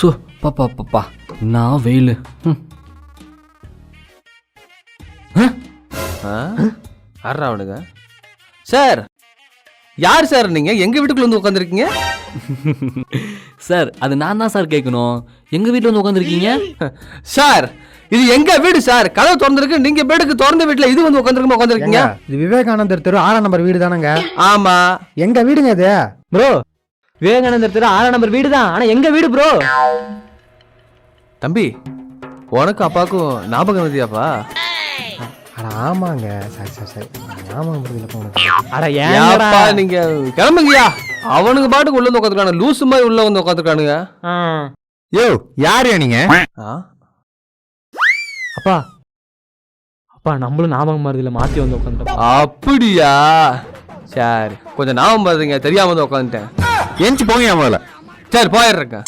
சு பாப்பா பாப்பா நான் வெயில். ம் ஆடுறா அவனுங்க? சார் யார் சார் நீங்க? எங்க வீட்டுக்குள்ள வந்து உட்காந்துருக்கீங்க சார் அது நான் தான் சார் கேட்கணும் எங்கள் வீட்டில் வந்து உட்காந்துருக்கீங்க சார் இது எங்க வீடு சார்? கதவு திறந்திருக்கு நீங்க பெடுக்கு திறந்த வீட்டுல இது வந்து உட்காந்துருக்கமா உட்காந்துருக்கீங்க இது விவேகானந்தர் தெரு ஆறாம் நம்பர் வீடு தானங்க ஆமா. எங்க வீடுங்க இது? ப்ரோ விவேகானந்தர் தெரு ஆறாம் நம்பர் வீடு தான் ஆனா எங்க வீடு ப்ரோ தம்பி உனக்கும் அப்பாவுக்கும் ஞாபகம் இருந்தியாப்பா? அட ஆமாங்க. சரி சரி சரி. ஞாபகம் புரியல போனது அட ஏன்டா நீங்க கிளம்புங்கய்யா. அவனுங்க பாட்டுக்கு உள்ள வந்து உட்காந்துருக்கானு லூசு மாதிரி உள்ள வந்து உட்காந்துருக்கானுங்க யோ யாரையா நீங்க? அப்பா. அப்பா நம்மளும் ஞாபகம் மருதில மாத்தி வந்து உட்காந்துட்டோம் அப்படியா? சரி கொஞ்சம் ஞாபகம் பாருங்க தெரியாம வந்து உட்காந்துட்டேன் எந்திச்சு போங்க முதல்ல. சரி போயிடுறேங்க